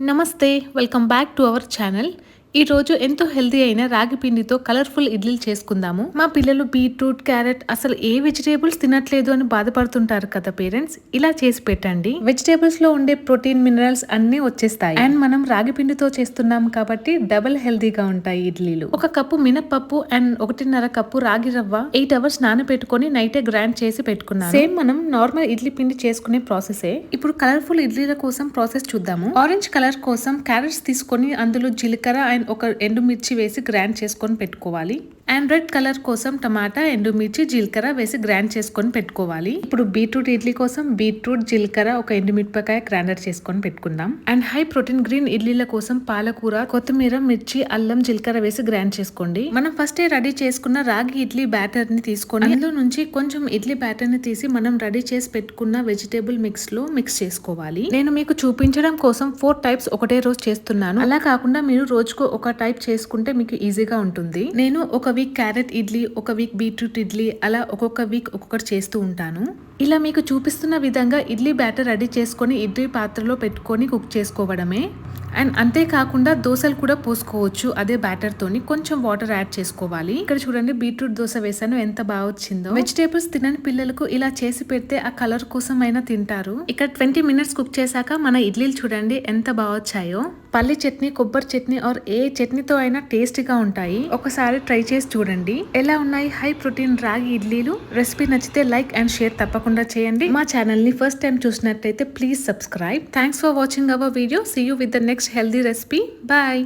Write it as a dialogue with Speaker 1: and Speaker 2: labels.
Speaker 1: నమస్తే welcome back to our channel ఈ రోజు ఎంతో హెల్దీ అయిన రాగి పిండితో కలర్ఫుల్ ఇడ్లీలు చేసుకుందాము. మా పిల్లలు బీట్రూట్ క్యారెట్ అసలు ఏ వెజిటేబుల్స్ తినట్లేదు అని బాధపడుతుంటారు కదా పేరెంట్స్. ఇలా చేసి పెట్టండి. వెజిటేబుల్స్లో ఉండే ప్రోటీన్ మినరల్స్ అన్ని వచ్చేస్తాయి. అండ్ మనం రాగి పిండితో చేస్తున్నాం కాబట్టి డబల్ హెల్దీగా ఉంటాయి ఇడ్లీలు. ఒక కప్పు మినపప్పు అండ్ ఒకటిన్నర కప్పు రాగి రవ్వ ఎయిట్ అవర్స్ నానబెట్టుకొని నైటే గ్రైండ్ చేసి పెట్టుకున్నాను. సేమ్ మనం నార్మల్ ఇడ్లీ పిండి చేసుకునే ప్రాసెసే. ఇప్పుడు కలర్ఫుల్ ఇడ్లీల కోసం ప్రాసెస్ చూద్దాము. ఆరెంజ్ కలర్ కోసం క్యారెట్స్ తీసుకొని అందులో జీలకర్ర అండ్ ఒక ఎండుమిర్చి వేసి గ్రైండ్ చేసుకొని పెట్టుకోవాలి. అండ్ రెడ్ కలర్ కోసం టమాటా ఎండుమిర్చి జీలకర్ర వేసి గ్రైండ్ చేసుకొని పెట్టుకోవాలి. ఇప్పుడు బీట్రూట్ ఇడ్లీ కోసం బీట్రూట్ జీలకర్ర ఒక ఎండుమిరపకాయ గ్రైండర్ చేసుకొని పెట్టుకుందాం. అండ్ హై ప్రోటీన్ గ్రీన్ ఇడ్లీల కోసం పాలకూర కొత్తిమీర మిర్చి అల్లం జీలకర్ర వేసి గ్రైండ్ చేసుకోండి. మనం ఫస్ట్ రెడీ చేసుకున్న రాగి ఇడ్లీ బ్యాటర్ని తీసుకొని అందులో నుంచి కొంచెం ఇడ్లీ బ్యాటర్ని తీసి మనం రెడీ చేసి పెట్టుకున్న వెజిటేబుల్ మిక్స్లో మిక్స్ చేసుకోవాలి. నేను మీకు చూపించడం కోసం ఫోర్ టైప్స్ ఒకటే రోజు చేస్తున్నాను. అలా కాకుండా మీరు రోజుకు ఒక టైప్ చేసుకుంటే మీకు ఈజీగా ఉంటుంది. నేను ఒక వీక్ క్యారెట్ ఇడ్లీ ఒక వీక్ బీట్రూట్ ఇడ్లీ అలా ఒక్కొక్క వీక్ ఒక్కొక్కటి చేస్తూ ఉంటాను. ఇలా మీకు చూపిస్తున్న విధంగా ఇడ్లీ బ్యాటర్ రెడీ చేసుకొని ఇడ్లీ పాత్రలో పెట్టుకొని కుక్ చేసుకోవడమే. అండ్ అంతేకాకుండా దోశలు కూడా పోసుకోవచ్చు. అదే బ్యాటర్తోని కొంచెం వాటర్ యాడ్ చేసుకోవాలి. ఇక్కడ చూడండి బీట్రూట్ దోశ వేసాను. ఎంత బాగా వచ్చిందో. వెజిటేబుల్స్ తినని పిల్లలకు ఇలా చేసి పెడితే ఆ కలర్ కోసం అయినా తింటారు. ఇక్కడ ట్వంటీ మినిట్స్ కుక్ చేశాక మన ఇడ్లీలు చూడండి ఎంత బాగా వచ్చాయో. పల్లి చట్నీ కొబ్బరి చట్నీ ఆర్ ఏ చట్నీతో అయినా టేస్టీగా ఉంటాయి. ఒకసారి ట్రై చేసి చూడండి. ఎలా ఉన్నాయి? హై ప్రోటీన్ రాగి ఇడ్లీలు. రెసిపీ నచ్చితే లైక్ అండ్ షేర్ తప్పకుండా చేయండి. మా ఛానల్ని ఫస్ట్ టైం చూసినట్టయితే please subscribe. Thanks for watching our video see you with the next healthy recipe bye